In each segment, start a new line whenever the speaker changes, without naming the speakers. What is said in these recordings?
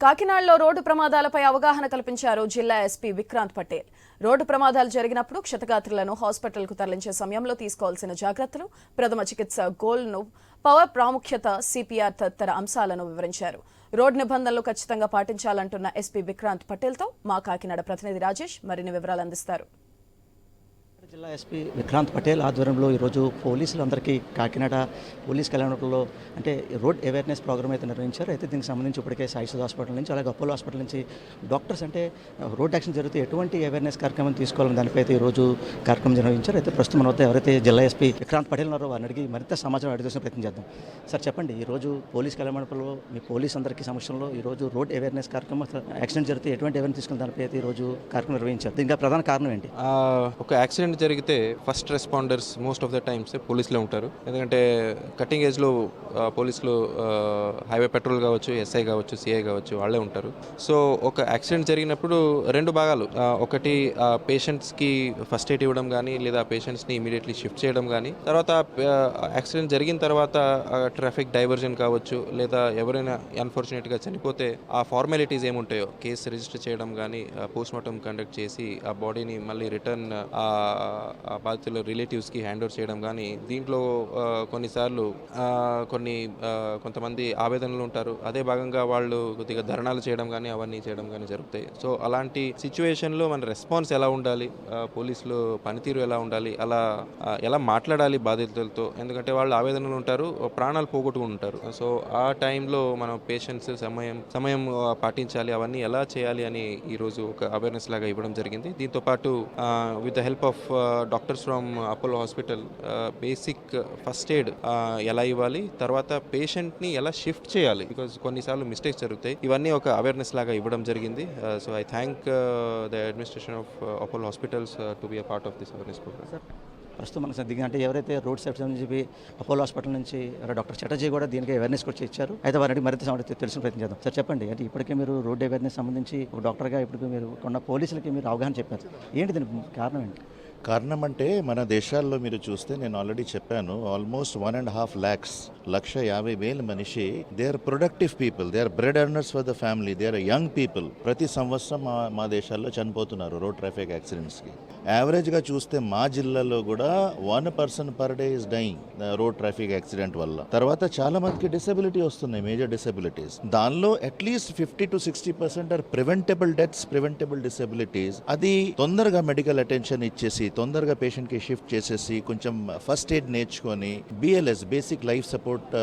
కాకినాడలో రోడ్డు ప్రమాదాలపై అవగాహన కల్పించారు జిల్లా ఎస్పీ విక్రాంత్ పటేల్. రోడ్డు ప్రమాదాలు జరిగినప్పుడు క్షతగాత్రులను హాస్పిటల్కు తరలించే సమయంలో తీసుకోవాల్సిన జాగ్రత్తలు ప్రథమ చికిత్స గోల్ను పవర్ ప్రాముఖ్యత సిపిఆర్ తదితర అంశాలను వివరించారు. రోడ్డు నిబంధనలు ఖచ్చితంగా పాటించాలంటున్న ఎస్పీ విక్రాంత్ పటేల్తో మా కాకినాడ ప్రతినిధి రాజేష్ మరిన్ని వివరాలు అందిస్తారు.
జిల్లా ఎస్పీ విక్రాంత్ పటేల్ ఆధ్వర్యంలో ఈరోజు పోలీసులందరికీ కాకినాడ పోలీస్ కళ్యాణంలో అంటే రోడ్ అవేర్నెస్ ప్రోగ్రామ్ అయితే నిర్వహించారు. అయితే దీనికి సంబంధించి ఇప్పటికే సాయిసుద్ హాస్పిటల్ నుంచి అలాగే అపోలో హాస్పిటల్ నుంచి డాక్టర్స్ అంటే రోడ్ యాక్షన్ జరిగితే ఎటువంటి అవేర్నెస్ కార్యక్రమం తీసుకోవాలని దానిపై అయితే ఈరోజు కార్యక్రమం నిర్వహించారు. అయితే ప్రస్తుతం మన వద్ద ఎవరైతే జిల్లా ఎస్పీ విక్రాంత్ పటేల్ ఉన్నారో వారిని అడిగి మరింత సమాచారం అడిగేసిన ప్రయత్నం చేద్దాం. సార్ చెప్పండి ఈరోజు పోలీస్ కళ్యాణంలో మీ పోలీస్ అందరికీ సమక్షంలో ఈరోజు రోడ్ అవేర్నెస్ కార్యక్రమం యాక్సిడెంట్ జరిగితే ఎటువంటి అవేర్నెస్ తీసుకుని దానిపై అయితే ఈరోజు కార్యక్రమం నిర్వహించారు. దీనికి ప్రధాన కారణం ఏంటి?
ఒక యాక్సిడెంట్ జరిగితే first responders most of the times పోలీసులే ఉంటారు. ఎందుకంటే కటింగ్ ఏజ్లో పోలీసులు హైవే పెట్రోల్ కావచ్చు ఎస్ఐ కావచ్చు సిఐ కావచ్చు వాళ్ళే ఉంటారు. సో ఒక యాక్సిడెంట్ జరిగినప్పుడు రెండు భాగాలు ఆ, ఒకటి పేషెంట్స్కి ఫస్ట్ ఎయిడ్ ఇవ్వడం కానీ లేదా పేషెంట్స్ని ఇమీడియట్లీ షిఫ్ట్ చేయడం కానీ తర్వాత యాక్సిడెంట్ జరిగిన తర్వాత ట్రాఫిక్ డైవర్జన్ కావచ్చు లేదా ఎవరైనా అన్ఫార్చునేట్గా చనిపోతే ఆ ఫార్మాలిటీస్ ఏముంటాయో కేసు రిజిస్టర్ చేయడం కానీ పోస్ట్ మార్టం కండక్ట్ చేసి ఆ బాడీని మళ్ళీ రిటర్న్ ఆ బాధితుల రిలేటివ్స్కి హ్యాండ్ ఓవర్ చేయడం కానీ దీంట్లో కొన్నిసార్లు కొన్ని కొంతమంది ఆవేదనలు ఉంటారు. అదే భాగంగా వాళ్ళు కొద్దిగా ధర్నాలు చేయడం కానీ అవన్నీ చేయడం కానీ జరుగుతాయి. సో అలాంటి సిచ్యువేషన్లో మన రెస్పాన్స్ ఎలా ఉండాలి? పోలీసులు పనితీరు ఎలా ఉండాలి? అలా ఎలా మాట్లాడాలి బాధితులతో ఎందుకంటే వాళ్ళు ఆవేదనలు ఉంటారు ప్రాణాలు పోగొట్టుకుని ఉంటారు. సో ఆ టైంలో మనం పేషెన్స్ సమయం సమయం పాటించాలి అవన్నీ ఎలా చేయాలి అని ఈరోజు ఒక అవేర్నెస్ లాగా ఇవ్వడం జరిగింది. దీంతో పాటు with the help of doctors from Apollo hospital basic first aid ఎలా ఇవ్వాలి? తర్వాత పేషెంట్ని ఎలా షిఫ్ట్ చేయాలి? బికాజ్ కొన్నిసార్లు మిస్టేక్స్ జరుగుతాయి. ఇవన్నీ ఒక అవేర్నెస్ లాగా ఇవ్వడం జరిగింది. So I thank the administration of Apollo hospitals to be a part of this awareness program
ప్రస్తుతం మనకు దిగిన అంటే ఎవరైతే రోడ్ సేఫ్టీ నుంచి చెప్పి అపోలో హాస్పిటల్ నుంచి డాక్టర్ చటర్జీ కూడా దీనికి అవేర్నెస్ కూడా ఇచ్చారు. అయితే వారిని మరింత తెలిసిన ప్రయత్నం చేద్దాం. సార్ చెప్పండి అంటే ఇప్పటికే మీరు రోడ్ అవేర్నెస్ సంబంధించి ఒక డాక్టర్గా ఇప్పటికే మీరు ఉన్న పోలీసులకి మీరు అవగాహన చెప్పారు. ఏంటి దీనికి కారణం ఏంటి?
కారణం అంటే మన దేశాల్లో మీరు చూస్తే నేను ఆల్రెడీ చెప్పాను almost one and half lakhs లక్ష యాభై వేల మనిషి they are productive people they are bread earners for the family they are young people. ప్రతి సంవత్సరం మా మా దేశాల్లో చనిపోతున్నారు రోడ్ ట్రాఫిక్ యాక్సిడెంట్స్కి. యావరేజ్గా చూస్తే మా జిల్లాలో కూడా one person per day is dying road traffic accident వల్ల. తర్వాత చాలా మందికి డిసెబిలిటీ వస్తున్నాయి మేజర్ డిసెబిలిటీస్. దానిలో at least fifty to sixty percent are preventable deaths preventable disabilities. అది తొందరగా మెడికల్ అటెన్షన్ ఇచ్చేసి తొందరగా పేషెంట్కి షిఫ్ట్ చేసేసి కొంచెం ఫస్ట్ ఎయిడ్ నేర్చుకొని BLS basic life support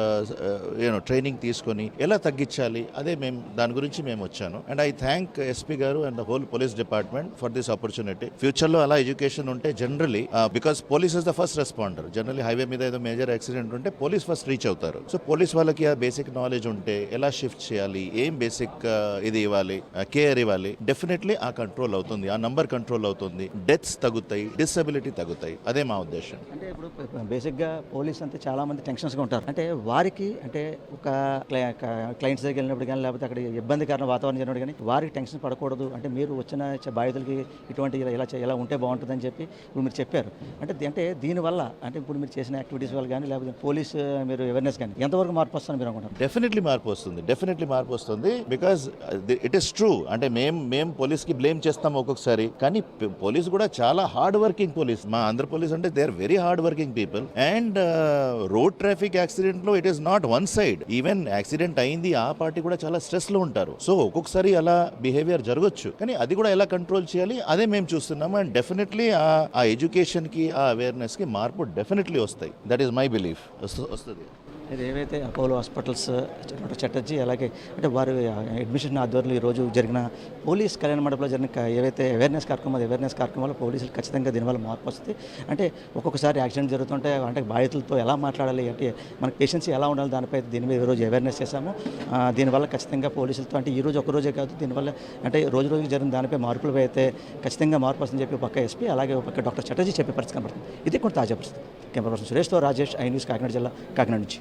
you know training తీసుకొని ఎలా తగ్గించాలి? అదే మేము దాని గురించి మేము వచ్చాను. అండ్ ఐ థ్యాంక్ ఎస్పీ గారు and the whole police department for this opportunity ఫ్యూచర్లో అలా ఎడ్యుకేషన్ ఉంటే generally because police is the first responder generally highway మీద ఏదో మేజర్ యాక్సిడెంట్ ఉంటే పోలీస్ ఫస్ట్ రీచ్ అవుతారు. సో పోలీస్ వాళ్ళకి ఆ బేసిక్ నాలెడ్జ్ ఉంటే ఎలా షిఫ్ట్ చేయాలి? ఏం బేసిక్ uh, ఇది ఇవ్వాలి? Uh, కేర్ ఇవ్వాలి? డెఫినెట్లీ ఆ కంట్రోల్ అవుతుంది. ఆ నంబర్ కంట్రోల్ అవుతుంది. డెత్స్ తగ్గుతాయి. డిసబిలిటీ తగ్గుతాయి. అదే మా ఉద్దేశం.
అంటే ఇప్పుడు బేసిక్గా పోలీస్ అంతా చాలా మంది టెన్షన్స్గా ఉంటారు. అంటే వారికి అంటే ఒక క్లయింట్స్ దగ్గర వెళ్ళినప్పుడు కానీ లేకపోతే అక్కడ ఇబ్బందికరమైన వాతావరణం జరిగినప్పుడు కానీ వారికి టెన్షన్ పడకూడదు. అంటే మీరు వచ్చిన బాధితులకి ఇటువంటి ఇలా- ఇలా ఉంటే బాగుంటుందని చెప్పి ఇప్పుడు మీరు చెప్పారు. అంటే అంటే దీనివల్ల అంటే ఇప్పుడు మీరు చేసిన యాక్టివిటీస్ వల్ల కానీ లేకపోతే పోలీస్ మీరు అవేర్నెస్ కానీ ఎంతవరకు మార్పు వస్తుందని మీరు అనుకుంటారు
డెఫినెట్లీ మార్పు వస్తుంది. డెఫినెట్లీ మార్పు వస్తుంది బికాజ్ ఇట్ ఈస్ ట్రూ అంటే మేము మేము పోలీస్కి బ్లేమ్ చేస్తాం ఒక్కొక్కసారి. కానీ పోలీస్ కూడా చాలా హార్డ్ వర్కింగ్ పోలీస్ మా ఆంధ్ర పోలీస్ అంటే they are very hard working people and road traffic యాక్సిడెంట్లో it is not one side even accident అయింది ఆ పార్టీ కూడా చాలా స్ట్రెస్లో ఉంటారు. సో ఒక్కొక్కసారి అలా బిహేవియర్ జరగచ్చు. కానీ అది కూడా ఎలా కంట్రోల్ చేయాలి అదే మేము చూస్తున్నాము. అండ్ డెఫినెట్లీ ఆ ఎడ్యుకేషన్కి ఆ అవేర్నెస్కి మార్పు డెఫినెట్లీ వస్తాయి. దట్ ఈస్ మై బిలీఫ్ వస్తుంది.
ఏవైతే అపోలో హాస్పిటల్స్ డాక్టర్ చటర్జీ అలాగే అంటే వారి అడ్మిషన్ ఆధ్వర్యంలో ఈరోజు జరిగిన పోలీస్ కళ్యాణ మండపంలో జరిగిన ఏవైతే అవేర్నెస్ కార్యక్రమం అవేర్నెస్ కార్యక్రమాలు పోలీసులు ఖచ్చితంగా దీనివల్ల మార్పు వస్తుంది అంటే ఒక్కొక్కసారి యాక్సిడెంట్ జరుగుతుంటే అంటే బాధితులతో ఎలా మాట్లాడాలి అంటే మన పేషెంట్స్ ఎలా ఉండాలి దానిపై దీని మీద ఈరోజు అవేర్నెస్ చేశాము. దీనివల్ల ఖచ్చితంగా పోలీసులతో అంటే ఈ రోజు రోజే కాదు దీనివల్ల అంటే రోజు రోజు జరిగిన దానిపై మార్పులు అయితే ఖచ్చితంగా మార్పు వస్తుందని చెప్పి పక్క ఎస్పీ అలాగే ఒక పక్క డాక్టర్ చటర్జీ చెప్పే పరిస్థితి కనబడుతుంది. ఇది కొంత తాజా పరిస్థితి. కెమెరా పర్సన్ సురేష్తో రాజేష్ ఐ న్యూస్ కాకినాడ జిల్లా కాకినాడ నుంచి.